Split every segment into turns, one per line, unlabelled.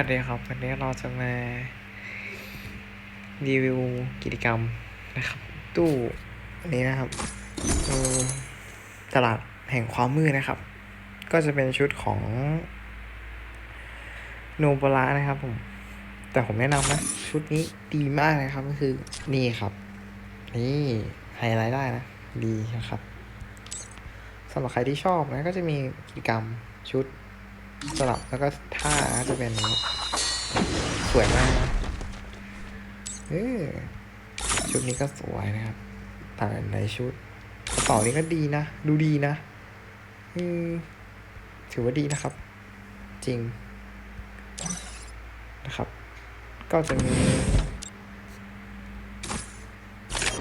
วัสดีครับ วันนี้เราจะมารีวิวกิจกรรมนะครับ ตู้อันนี้นะครับเออตลาดแห่งความมืดนะครับ ก็จะเป็นชุดของโนบระนะครับผม แต่ผมแนะนำนะ ชุดนี้ดีมากนะครับก็คือนี่ครับ นี่ไฮไลท์ได้นะ ดีนะครับสำหรับใครที่ชอบนะก็จะมีกิจกรรมชุด สลับแล้วก็ท่าจะเป็นสวยมากเออชุดนี้ก็สวยนะครับต่างในชุดกระเป๋านี้ก็ดีนะ ดูดีนะ อืม ถือว่าดีนะครับ จริง นะครับ ก็จะมี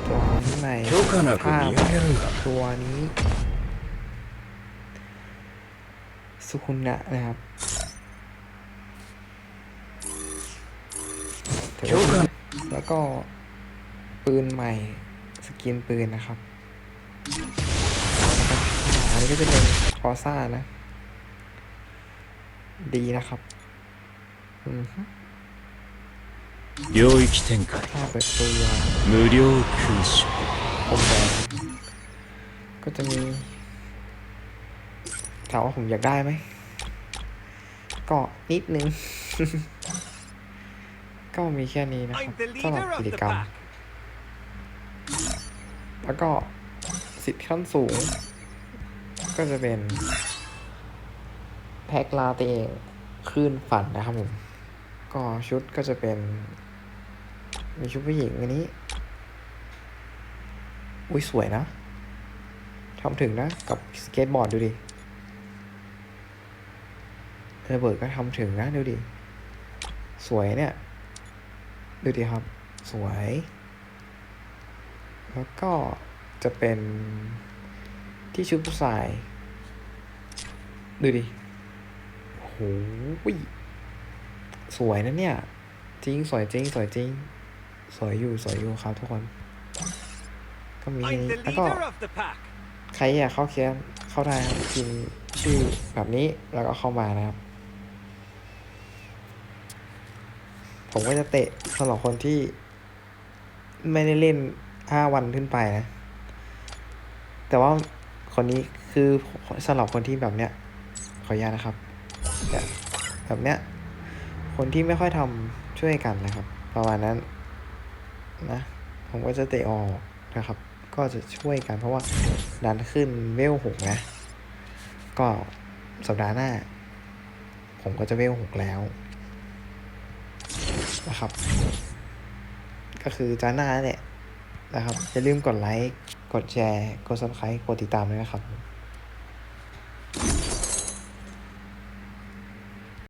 ตัวนี้
ใหม
ตัวนี้ สุคุนะนะครับถือ
许
ว่า
可
แล้วก็ปืนใหม่ สกินปืนนะครับอันนี้ก็จะเป็นคอซ่านะ ดีนะครับอืมฮึ
领域展开
ถ้าเปิดตัว
无料空袭
ผมแดงก็จะมีถ ามว่าผมอยากได้ไหม ก็นิดนึง ก็มีแค่นี้นะครับ
I'm the
สำหรับ
leader
กิ
of
จ
the
กรรม
pack.
แล้วก็สิทธิขั้นสูง ก็จะเป็น แพ็กลาเตคลื่นฝันนะครับผม ก็ชุดก็จะเป็น มีชุดผู้หญิงอันนี้ อุ้ยสวยนะทำถึงนะ กับสเก็ตบอร์ดดูดิ ระเบิดก็ทำถึงนะดูดิ สวยเนี่ย ดูดิครับ สวย แล้วก็จะเป็นที่ชุดผู้ชาย ดูดิโอ้โหสวยนะเนี่ย จริง สวยจริง สวยจริง สวยอยู่ สวยอยู่ครับทุกคน ก็มีแค่
I'm
นี้
the
แล้วก็
leader of the pack.
ใครอยากเข้าแคสเข้าได้ครับพิมพ์ชื่อแบบนี้แล้วก็เข้ามานะครับ ผมก็จะเตะสำหรับคนที่ไม่ได้เล่นห้าวันขึ้นไปนะ แต่ว่าคนนี้คือสำหรับคนที่แบบเนี้ย ขออนุญาตนะครับแบบเนี้ย คนที่ไม่ค่อยทำช่วยกันนะครับ ประมาณนั้นนะ ผมก็จะเตะออกนะครับ ก็จะช่วยกันเพราะว่าดันขึ้นเวลหกนะ ก็สัปดาห์หน้า ผมก็จะเวลหกแล้ว นะครับ ก็คือจานหน้าเนี่ยนะครับอย่าลืมกดไลค์ กดแชร์ กด subscribe กดติดตามด้วยนะครับ